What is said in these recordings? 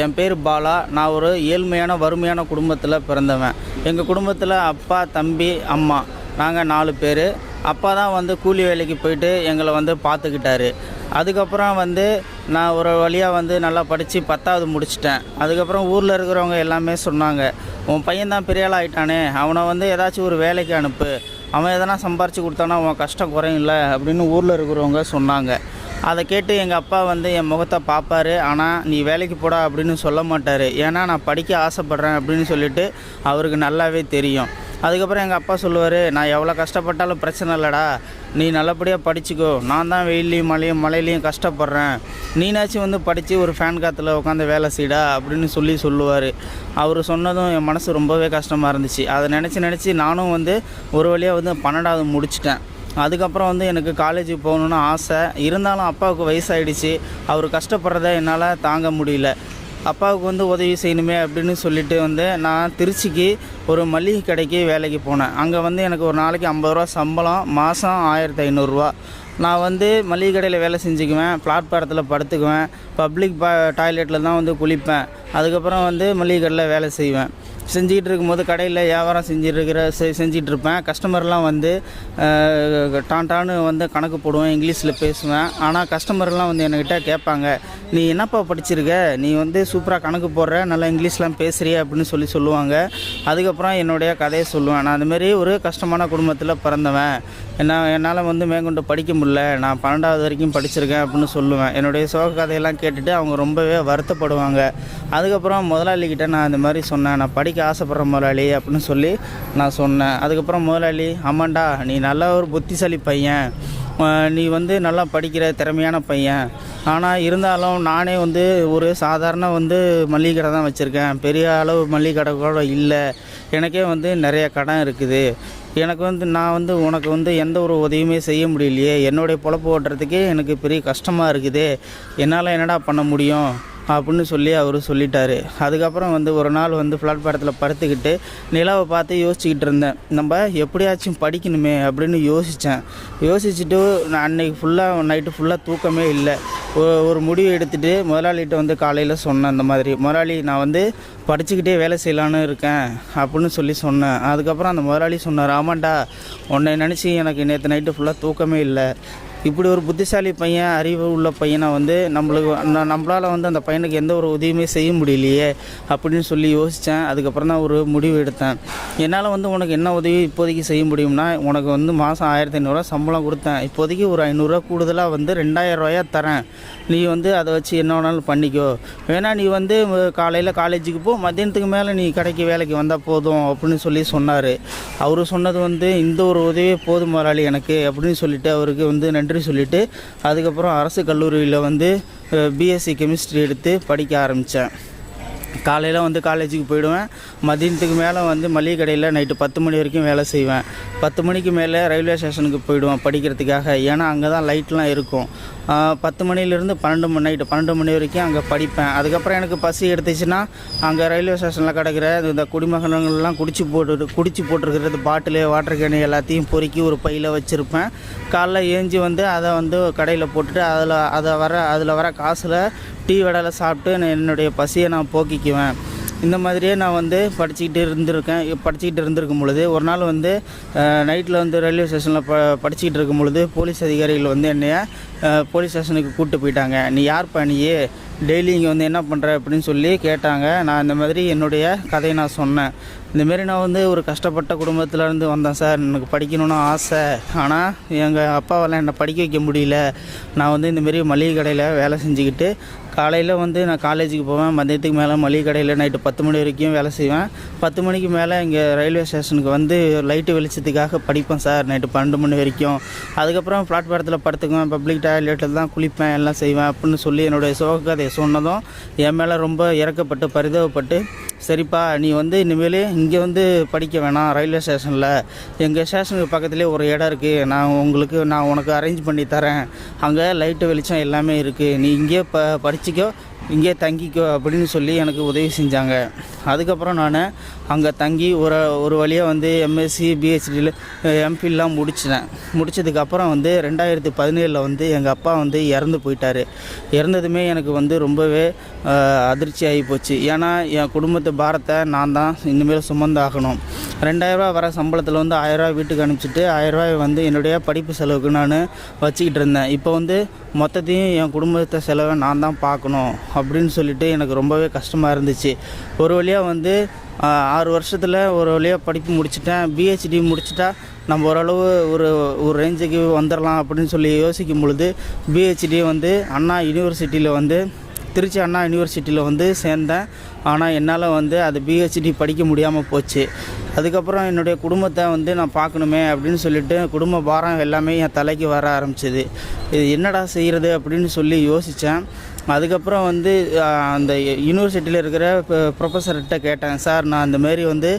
என் பேர் பாலா. நான் ஒரு ஏழ்மையான வறுமையான குடும்பத்தில் பிறந்தவன். எங்கள் குடும்பத்தில் அப்பா தம்பி அம்மா. நாங்கள் நாலு பேர். அப்பா தான் வந்து கூலி வேலைக்கு போயிட்டு எங்களை வந்து பார்த்துக்கிட்டாரு அதுக்கப்புறம் வந்து நான் ஒரு வழியாக வந்து நல்லா படித்து பத்தாவது முடிச்சிட்டேன். அதுக்கப்புறம் ஊரில் இருக்கிறவங்க எல்லாமே சொன்னாங்க உன் பையன் தான் பெரிய ஆள் ஆயிட்டானே. அவனை வந்து ஏதாச்சும் ஒரு வேலைக்கு அனுப்பு. அவன் எதனா சம்பாரித்து கொடுத்தானா உன் கஷ்டம் குறையும்ல? அப்படின்னு ஊரில் இருக்கிறவங்க சொன்னாங்க. அதை கேட்டு எங்கள் அப்பா வந்து என் முகத்தை பார்ப்பாரு. ஆனால் நீ வேலைக்கு போடா அப்படின்னு சொல்ல மாட்டார். ஏன்னா நான் படிக்க ஆசைப்பட்றேன் அப்படின்னு சொல்லிட்டு அவருக்கு நல்லாவே தெரியும். அதுக்கப்புறம் எங்கள் அப்பா சொல்லுவார் நான் எவ்வளோ கஷ்டப்பட்டாலும் பிரச்சனை இல்லைடா. நீ நல்லபடியாக படிச்சுக்கோ. நான் தான் வெயிலையும் மழையும் மழையிலையும் கஷ்டப்படுறேன். நீனாச்சும் வந்து படித்து ஒரு ஃபேன் காற்றுல உட்காந்து வேலை செய்டா அப்படின்னு சொல்லி சொல்லுவார். அவர் சொன்னதும் என் மனசு ரொம்பவே கஷ்டமாக இருந்துச்சு. அதை நினச்சி நினச்சி நானும் வந்து ஒரு வழியாக வந்து பன்னெண்டாவது முடிச்சிட்டேன். அதுக்கப்புறம் வந்து எனக்கு காலேஜுக்கு போகணுன்னு ஆசை. இருந்தாலும் அப்பாவுக்கு வயசாகிடுச்சு அவர் கஷ்டப்படுறத என்னால் தாங்க முடியல. அப்பாவுக்கு வந்து உதவி செய்யணுமே அப்படின்னு சொல்லிட்டு வந்து நான் திருச்சிக்கு ஒரு மளிகை கடைக்கு வேலைக்கு போனேன். அங்கே வந்து எனக்கு ஒரு நாளைக்கு ஐம்பது ரூபா சம்பளம் மாதம் ஆயிரத்தி ஐநூறுரூவா நான் வந்து மளிகை கடையில் வேலை செஞ்சுக்குவேன் பிளாட்பாரத்தில் படுத்துக்குவேன் பப்ளிக் பா டாய்லெட்டில் தான் வந்து குளிப்பேன். அதுக்கப்புறம் வந்து மளிகை கடையில் வேலை செய்வேன். செஞ்சுக்கிட்டு இருக்கும்போது கடையில் வியாபாரம் செஞ்சிட்ருக்கிற இருக்கிற செ செஞ்சிட்டு இருப்பேன் கஸ்டமர்லாம் வந்து டான்டான்னு வந்து கணக்கு போடுவேன் இங்கிலீஷில் பேசுவேன். ஆனால் கஸ்டமர்லாம் வந்து என்கிட்ட கேட்பாங்க நீ என்னப்பா படிச்சிருக்க? நீ வந்து சூப்பராக கணக்கு போடுற நல்லா இங்கிலீஷ்லாம் பேசுகிறிய அப்படின்னு சொல்லி சொல்லுவாங்க. அதுக்கப்புறம் என்னுடைய கதையை சொல்லுவேன். நான் அதுமாரி ஒரு கஷ்டமான குடும்பத்தில் பிறந்தவன். என்ன என்னால் வந்து மேற்கொண்டு படிக்க முடியல. நான் பன்னெண்டாவது வரைக்கும் படிச்சிருக்கேன் அப்படின்னு சொல்லுவேன். என்னுடைய சோக கதையெல்லாம் கேட்டுட்டு அவங்க ரொம்பவே வருத்தப்படுவாங்க. அதுக்கப்புறம் முதலாளிகிட்ட நான் இந்த மாதிரி சொன்னேன். நான் படிக்க ஆசைப்பட்ற முதலாளி அப்படின்னு சொல்லி நான் சொன்னேன். அதுக்கப்புறம் முதலாளி ஆமாண்டா நீ நல்ல ஒரு புத்திசாலி பையன். நீ வந்து நல்லா படிக்கிற திறமையான பையன். ஆனால் இருந்தாலும் நானே வந்து ஒரு சாதாரண வந்து மளிகை கடை தான் வச்சுருக்கேன். பெரிய அளவு மளிகை கடை கூட இல்லை. எனக்கே வந்து நிறைய கடன் இருக்குது. எனக்கு வந்து நான் வந்து உனக்கு வந்து எந்த ஒரு உதவியுமே செய்ய முடியலையே. என்னுடைய பொழப்பு ஓட்டுறதுக்கே எனக்கு பெரிய கஷ்டமாக இருக்குது. என்னால் என்னடா பண்ண முடியும்? அப்படின்னு சொல்லி அவர் சொல்லிட்டாரு. அதுக்கப்புறம் வந்து ஒரு நாள் வந்து பிளாட்பாரத்தில் படுத்துக்கிட்டு நிலாவை பார்த்து யோசிச்சுக்கிட்டு இருந்தேன். நம்ம எப்படியாச்சும் படிக்கணுமே அப்படின்னு யோசித்தேன் யோசிச்சுட்டு நான் அன்னைக்கு ஃபுல்லாக நைட்டு ஃபுல்லாக தூக்கமே இல்லை. ஒ- ஒரு முடிவு எடுத்துகிட்டு முதலாளிகிட்ட வந்து காலையில் சொன்னேன் இந்த மாதிரி. முதலாளி நான் வந்து படிச்சுக்கிட்டே வேலை செய்யலான்னு இருக்கேன் அப்படின்னு சொல்லி சொன்னேன். அதுக்கப்புறம் அந்த முதலாளி சொன்னார் ஆமாண்டா உன்னை நினச்சி எனக்கு நேற்று நைட்டு ஃபுல்லாக தூக்கமே இல்லை. இப்படி ஒரு புத்திசாலி பையன் அறிவு உள்ள பையனை வந்து நம்மளுக்கு நம்மளால் வந்து அந்த பையனுக்கு எந்த ஒரு உதவியுமே செய்ய முடியலையே அப்படின்னு சொல்லி யோசித்தேன் அதுக்கப்புறம் தான் ஒரு முடிவு எடுத்தேன். என்னால் வந்து உனக்கு என்ன உதவி இப்போதைக்கு செய்ய முடியும்னா உனக்கு வந்து மாதம் ஆயிரத்தி ஐநூறுரூவா சம்பளம் கொடுத்தேன். இப்போதைக்கு ஒரு ஐநூறுரூவா கூடுதலாக வந்து ரெண்டாயிரம் ரூபாயா தரேன். நீ வந்து அதை வச்சு என்ன வேணாலும் பண்ணிக்கோ. வேணா நீ வந்து காலையில் காலேஜுக்கு போ மதியானத்துக்கு மேலே நீ கடைக்கு வேலைக்கு வந்தால் போதும் அப்படின்னு சொல்லி சொன்னார். அவர் சொன்னது வந்து இந்த ஒரு உதவியே போதும் முதலாளி எனக்கு அப்படின்னு சொல்லிட்டு அவருக்கு வந்து நன்றி சொல்லிட்டு அதுக்கப்புறம் அரசு கல்லூரியில் வந்து பிஎஸ்சி கெமிஸ்ட்ரி எடுத்து படிக்க ஆரம்பித்தேன் காலையில் வந்து காலேஜுக்கு போயிடுவேன். மதியத்துக்கு மேலே வந்து மளிகை கடையில் நைட்டு பத்து மணி வரைக்கும் வேலை செய்வேன். பத்து மணிக்கு மேலே ரயில்வே ஸ்டேஷனுக்கு போயிடுவேன் படிக்கிறதுக்காக. ஏன்னா அங்கே தான் லைட்லாம் இருக்கும். பத்து மணிலேருந்து பன்னெண்டு மணி நைட்டு பன்னெண்டு மணி வரைக்கும் அங்கே படிப்பேன். அதுக்கப்புறம் எனக்கு பசி எடுத்துச்சுன்னா அங்கே ரயில்வே ஸ்டேஷனில் கிடக்கிற இந்த குடிமகனங்கள்லாம் குடிச்சு போட்டு குடிச்சு போட்டிருக்கிறது பாட்டிலு வாட்டர் கேனு எல்லாத்தையும் பொறுக்கி ஒரு பையில் வச்சுருப்பேன். காலைல ஏஞ்சி வந்து அதை வந்து கடையில் போட்டுட்டு அதில் அதை வர அதில் வர காசில் டீ வடையில் சாப்பிட்டு நான் என்னுடைய பசியை நான் போக்கிக்குவேன். இந்த மாதிரியே நான் வந்து படிச்சுக்கிட்டு இருந்திருக்கேன். படிச்சுக்கிட்டு இருந்திருக்கும் பொழுது ஒரு நாள் வந்து நைட்டில் வந்து ரயில்வே ஸ்டேஷனில் ப படிச்சுக்கிட்டு இருக்கும் பொழுது போலீஸ் அதிகாரிகள் வந்து என்னைய போலீஸ் ஸ்டேஷனுக்கு கூப்பிட்டு போயிட்டாங்க. நீ யார் பணியே டெய்லி இங்கே வந்து என்ன பண்ணுற அப்படின்னு சொல்லி கேட்டாங்க. நான் இந்த மாதிரி என்னுடைய கதையை நான் சொன்னேன். இந்தமாரி நான் வந்து ஒரு கஷ்டப்பட்ட குடும்பத்திலேருந்து வந்தேன் சார். எனக்கு படிக்கணும்னு ஆசை. ஆனால் எங்கள் அப்பாவெல்லாம் என்னை படிக்க வைக்க முடியல. நான் வந்து இந்தமாரி மளிகை கடையில் வேலை செஞ்சுக்கிட்டு காலையில் வந்து நான் காலேஜுக்கு போவேன். மதியத்துக்கு மேலே மளிகை கடையில் நைட்டு பத்து மணி வரைக்கும் வேலை செய்வேன். பத்து மணிக்கு மேலே இங்கே ரயில்வே ஸ்டேஷனுக்கு வந்து லைட்டு வெளிச்சத்துக்காக படிப்பேன் சார். நைட்டு பன்னெண்டு மணி வரைக்கும். அதுக்கப்புறம் பிளாட்ஃபாரத்தில் படுத்துக்குவேன். பப்ளிக் டாய்லெட்டில் தான் குளிப்பேன் எல்லாம் செய்வேன் அப்படின்னு சொல்லி என்னுடைய சோக கதையை சொன்னதும் என் மேலே ரொம்ப இறக்கப்பட்டு பரிதவப்பட்டு சரிப்பா நீ வந்து இனிமேல் இங்கே வந்து படிக்க வேணாம் ரயில்வே ஸ்டேஷனில். எங்கள் ஸ்டேஷனுக்கு பக்கத்துலேயே ஒரு இடம் இருக்குது நான் உங்களுக்கு நான் உனக்கு அரேஞ்ச் பண்ணி தரேன். அங்கே லைட்டு வெளிச்சம் எல்லாமே இருக்குது நீ இங்கேயே ப படிச்சிக்கோ. இங்கேயே தங்கிக்கோ அப்படின்னு சொல்லி எனக்கு உதவி செஞ்சாங்க. அதுக்கப்புறம் நான் அங்கே தங்கி ஒரு ஒரு வழியாக வந்து எம்எஸ்சி பிஹெச்டியில் எம்பிலாம் முடிச்சிட்டேன். முடிச்சதுக்கப்புறம் வந்து ரெண்டாயிரத்தி பதினேழில் வந்து எங்கள் அப்பா வந்து இறந்து போயிட்டார். இறந்ததுமே எனக்கு வந்து ரொம்பவே அதிர்ச்சி ஆகி போச்சு. ஏன்னா என் குடும்பத்து பாரத்தை நான் தான் இனிமேல் சுமந்தாகணும். ரெண்டாயிரரூவா வர சம்பளத்தில் வந்து ஆயிரரூவா வீட்டுக்கு அனுப்பிச்சிட்டு ஆயிரரூவாய் வந்து என்னுடைய படிப்பு செலவுக்கு நான் வச்சுக்கிட்டு இருந்தேன். இப்போ வந்து மொத்தத்தையும் என் குடும்பத்தை செலவை நான் தான் பார்க்கணும் அப்படின்னு சொல்லிட்டு எனக்கு ரொம்பவே கஷ்டமாக இருந்துச்சு. ஒரு வழியாக வந்து ஆறு வருஷத்தில் ஒரு வழியாக படிப்பு முடிச்சிட்டேன். பிஹெச்டி முடிச்சிட்டா நம்ம ஓரளவு ஒரு ஒரு ரேஞ்சுக்கு வந்துடலாம் அப்படின்னு சொல்லி யோசிக்கும் பொழுது பிஹெச்டி வந்து அண்ணா யூனிவர்சிட்டியில் வந்து திருச்சி அண்ணா யூனிவர்சிட்டியில் வந்து சேர்ந்தேன். ஆனால் என்னால் வந்து அது பிஹெச்டி படிக்க முடியாமல் போச்சு. அதுக்கப்புறம் என்னுடைய குடும்பத்தை வந்து நான் பார்க்கணுமே அப்படின்னு சொல்லிட்டு குடும்ப பாரம் எல்லாமே என் தலைக்கு வர ஆரம்பிச்சது. இது என்னடா செய்கிறது அப்படின்னு சொல்லி யோசித்தேன் அதுக்கப்புறம் வந்து அந்த யூனிவர்சிட்டியில் இருக்கிற ப்ரொஃபஸர்கிட்ட கேட்டேன் சார் நான் அந்தமாரி வந்து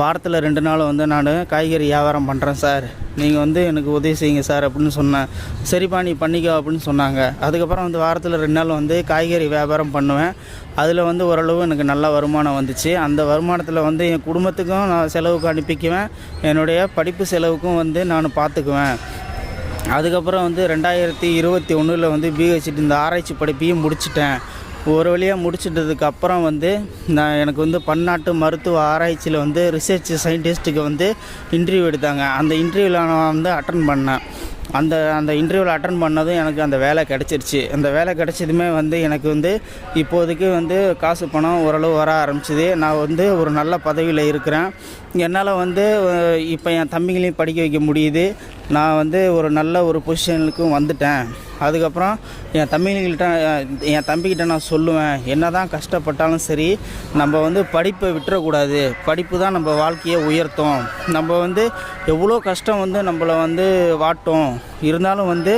வாரத்தில் ரெண்டு நாள் வந்து நான் காய்கறி வியாபாரம் பண்ணுறேன் சார். நீங்கள் வந்து எனக்கு உதவி செய்யுங்க சார் அப்படின்னு சொன்னேன். சரிப்பா நீ பண்ணிக்கோ அப்படின்னு சொன்னாங்க. அதுக்கப்புறம் வந்து வாரத்தில் ரெண்டு நாள் வந்து காய்கறி வியாபாரம் பண்ணுவேன். அதில் வந்து ஓரளவு எனக்கு நல்ல வருமானம் வந்துச்சு. அந்த வருமானத்தில் வந்து என் குடும்பத்துக்கும் நான் செலவுக்கு அனுப்பிக்குவேன். என்னுடைய படிப்பு செலவுக்கும் வந்து நான் பார்த்துக்குவேன் அதுக்கப்புறம் வந்து ரெண்டாயிரத்தி இருபத்தி ஒன்றில் வந்து பிஹெச்டி இந்த ஆராய்ச்சி படிப்பையும் முடிச்சிட்டேன். ஒரு வழியாக முடிச்சிட்டதுக்கு அப்புறம் வந்து நான் எனக்கு வந்து பன்னாட்டு மருத்துவ ஆராய்ச்சியில் வந்து ரிசர்ச் சயின்டிஸ்ட்டுக்கு வந்து இன்டர்வியூ எடுத்தாங்க. அந்த இன்டர்வியூவில் நான் வந்து அட்டன் பண்ணேன். அந்த அந்த இன்டர்வியூவில் அட்டன் பண்ணதும் எனக்கு அந்த வேலை கிடச்சிருச்சு. அந்த வேலை கிடச்சதுமே வந்து எனக்கு வந்து இப்போதைக்கு வந்து காசு பணம் ஓரளவு வர ஆரம்பிச்சிது. நான் வந்து ஒரு நல்ல பதவியில் இருக்கிறேன். என்னால் வந்து இப்போ என் தம்பிங்களையும் படிக்க வைக்க முடியுது. நான் வந்து ஒரு நல்ல ஒரு பொசிஷனுக்கும் வந்துட்டேன். அதுக்கப்புறம் என் தம்பிங்கள்கிட்ட என் தம்பிக்கிட்ட நான் சொல்லுவேன் என்ன தான் கஷ்டப்பட்டாலும் சரி நம்ம வந்து படிப்பை விட்டுறக்கூடாது. படிப்பு தான் நம்ம வாழ்க்கையை உயர்த்தும். நம்ம வந்து எவ்வளோ கஷ்டம் வந்து நம்மளை வந்து வாட்டும். இருந்தாலும் வந்து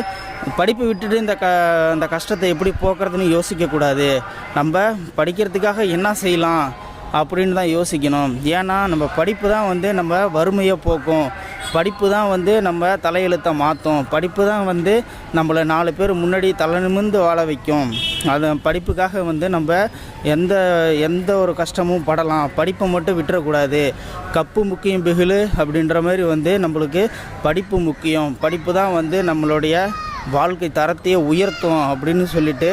படிப்பு விட்டுட்டு இந்த க அந்த கஷ்டத்தை எப்படி போக்குறதுன்னு யோசிக்கக்கூடாது நம்ம படிக்கிறதுக்காக என்ன செய்யலாம் அப்படின்னு தான் யோசிக்கணும். ஏன்னா நம்ம படிப்பு தான் வந்து நம்ம வறுமையை போக்கும். படிப்பு தான் வந்து நம்ம தலையெழுத்தை மாற்றும் படிப்பு தான் வந்து நம்மளை நாலு பேர் முன்னாடி தலை நிமிர்ந்து வாழ வைக்கும். அது படிப்புக்காக வந்து நம்ம எந்த எந்த ஒரு கஷ்டமும் படலாம். படிப்பை மட்டும் விட்டுறக்கூடாது. கப்பு முக்கியம் பிகிலு அப்படின்ற மாதிரி வந்து நம்மளுக்கு படிப்பு முக்கியம். படிப்பு தான் வந்து நம்மளுடைய வாழ்க்கை தரத்தையே உயர்த்தும் அப்படின்னு சொல்லிட்டு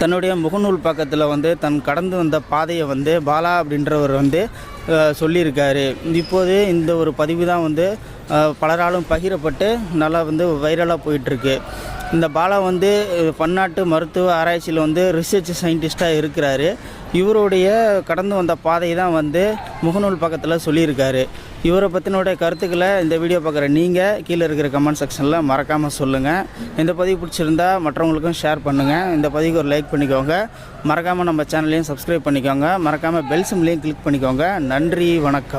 தன்னுடைய முகநூல் பக்கத்தில் வந்து தன் கடந்து வந்த பாதையை வந்து பாலா அப்படின்றவர் வந்து சொல்லியிருக்காரு. இப்போது இந்த ஒரு பதிவு தான் வந்து பலராலும் பகிரப்பட்டு நல்லா வந்து வைரலாக போயிட்டுருக்கு. இந்த பாலா வந்து பன்னாட்டு மருத்துவ ஆராய்ச்சியில் வந்து ரிசர்ச் சயின்டிஸ்ட்டாக இருக்கிறாரு. இவருடைய கடந்து வந்த பாதை தான் வந்து முகநூல் பக்கத்தில் சொல்லியிருக்காரு. இவரை பற்றினுடைய கருத்துக்களை இந்த வீடியோ பார்க்குற நீங்கள் கீழே இருக்கிற கமெண்ட் செக்ஷனில் மறக்காமல் சொல்லுங்கள் இந்த பதிவு பிடிச்சிருந்தா மற்றவங்களுக்கும் ஷேர் பண்ணுங்கள் இந்த பதிவுக்கு ஒரு லைக் பண்ணிக்கோங்க. மறக்காமல் நம்ம சேனலையும் சப்ஸ்கிரைப் பண்ணிக்கோங்க. மறக்காமல் பெல் சிம்லையும் கிளிக் பண்ணிக்கோங்க. நன்றி வணக்கம்.